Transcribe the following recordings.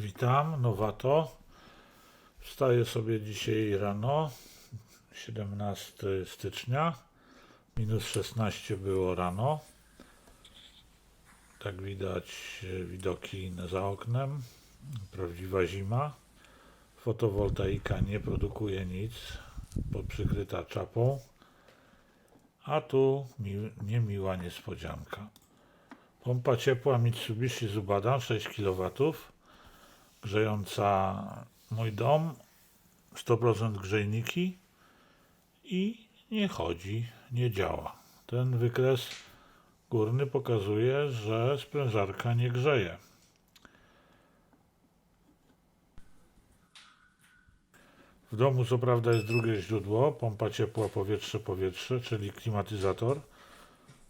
Witam, Nowato. Wstaję sobie dzisiaj rano, 17 stycznia. Minus 16 było rano. Tak widać e, widoki za oknem. Prawdziwa zima. Fotowoltaika nie produkuje nic, bo przykryta czapą. A tu mi, niemiła niespodzianka. Pompa ciepła Mitsubishi Zubada 6 kW grzejąca mój dom, 100% grzejniki i nie chodzi, nie działa. Ten wykres górny pokazuje, że sprężarka nie grzeje. W domu co prawda jest drugie źródło, pompa ciepła powietrze-powietrze, czyli klimatyzator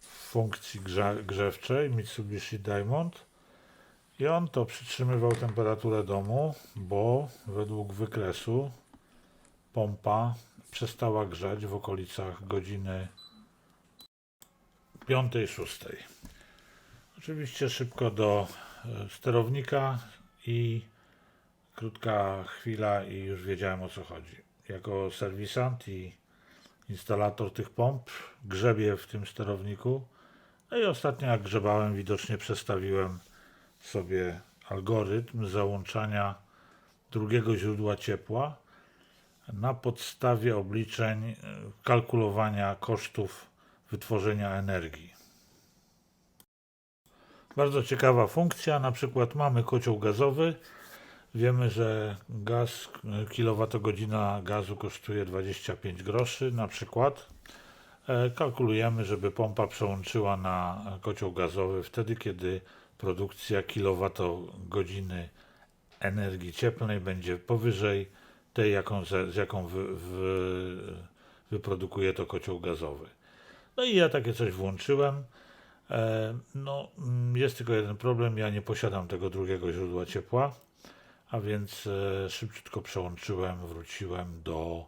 w funkcji grza- grzewczej Mitsubishi Diamond. I on to przytrzymywał temperaturę domu, bo według wykresu pompa przestała grzać w okolicach godziny 5-6. Oczywiście szybko do e, sterownika i krótka chwila i już wiedziałem o co chodzi. Jako serwisant i instalator tych pomp grzebię w tym sterowniku. No i ostatnio jak grzebałem widocznie przestawiłem sobie algorytm załączania drugiego źródła ciepła na podstawie obliczeń e, kalkulowania kosztów wytworzenia energii. Bardzo ciekawa funkcja, na przykład mamy kocioł gazowy, wiemy, że gaz, e, kilowatogodzina gazu kosztuje 25 groszy na przykład. E, Kalkulujemy, żeby pompa przełączyła na kocioł gazowy wtedy, kiedy produkcja kilowatogodziny energii cieplnej będzie powyżej tej, jaką, z jaką wy, wy, wyprodukuje to kocioł gazowy. No i ja takie coś włączyłem. E, no, mm, jest tylko jeden problem, ja nie posiadam tego drugiego źródła ciepła, a więc e, szybciutko przełączyłem, wróciłem do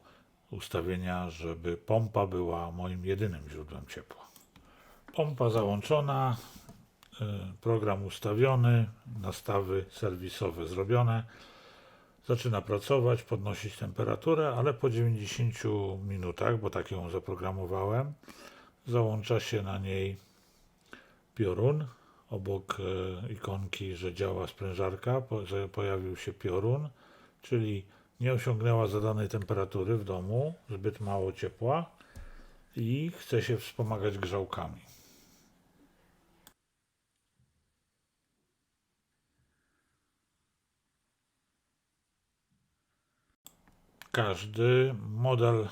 ustawienia, żeby pompa była moim jedynym źródłem ciepła. Pompa załączona, program ustawiony, nastawy serwisowe zrobione. Zaczyna pracować, podnosić temperaturę, ale po 90 minutach, bo tak ją zaprogramowałem, załącza się na niej piorun. Obok e, ikonki, że działa sprężarka, pojawił się piorun, czyli nie osiągnęła zadanej temperatury w domu, zbyt mało ciepła i chce się wspomagać grzałkami. Każdy model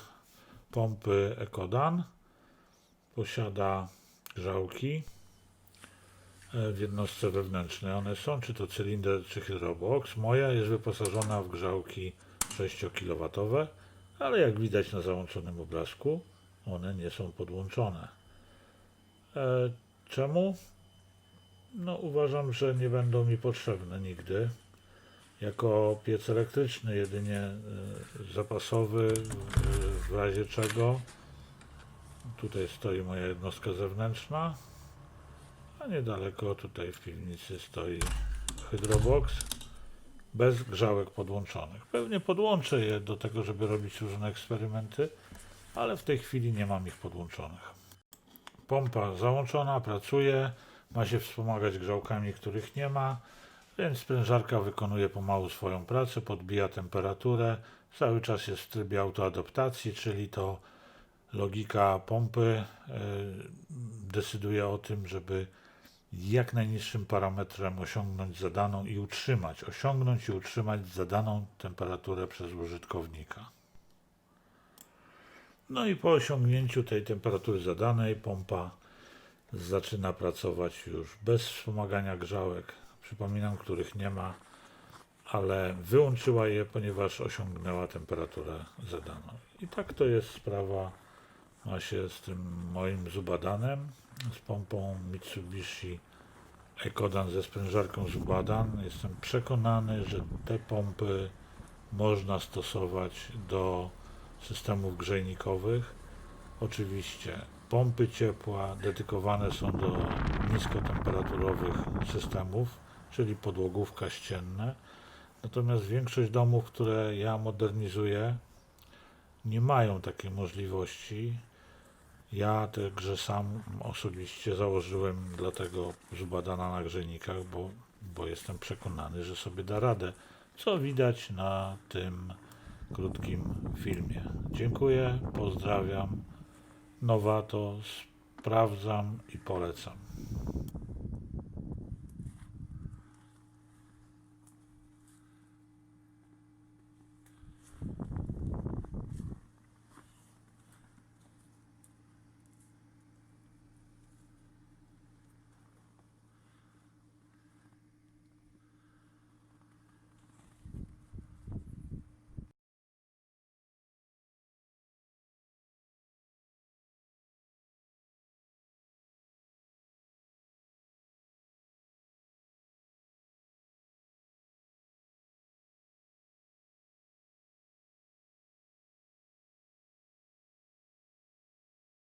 pompy Ekodan posiada grzałki e, w jednostce wewnętrznej. One są czy to cylinder, czy hydrobox. Moja jest wyposażona w grzałki 6 kW, ale jak widać na załączonym obrazku, one nie są podłączone. E, czemu? No, uważam, że nie będą mi potrzebne nigdy. Jako piec elektryczny, jedynie e, zapasowy, w, w razie czego. Tutaj stoi moja jednostka zewnętrzna, a niedaleko tutaj w piwnicy stoi hydrobox bez grzałek podłączonych. Pewnie podłączę je do tego, żeby robić różne eksperymenty, ale w tej chwili nie mam ich podłączonych. Pompa załączona, pracuje, ma się wspomagać grzałkami, których nie ma, więc sprężarka wykonuje pomału swoją pracę, podbija temperaturę, cały czas jest w trybie autoadaptacji, czyli to logika pompy e, decyduje o tym, żeby jak najniższym parametrem osiągnąć zadaną i utrzymać, osiągnąć i utrzymać zadaną temperaturę przez użytkownika. No i po osiągnięciu tej temperatury zadanej pompa zaczyna pracować już bez wspomagania grzałek, przypominam, których nie ma, ale wyłączyła je, ponieważ osiągnęła temperaturę zadaną. I tak to jest sprawa ma się z tym moim Zubadanem, z pompą Mitsubishi Ekodan ze sprężarką Zubadan. Jestem przekonany, że te pompy można stosować do systemów grzejnikowych. Oczywiście pompy ciepła dedykowane są do niskotemperaturowych systemów, czyli podłogówka ścienne, Natomiast większość domów, które ja modernizuję, nie mają takiej możliwości. Ja te grze sam osobiście założyłem dlatego Zubadana na grzejnikach, bo, bo jestem przekonany, że sobie da radę, co widać na tym krótkim filmie. Dziękuję, pozdrawiam. Nowato sprawdzam i polecam.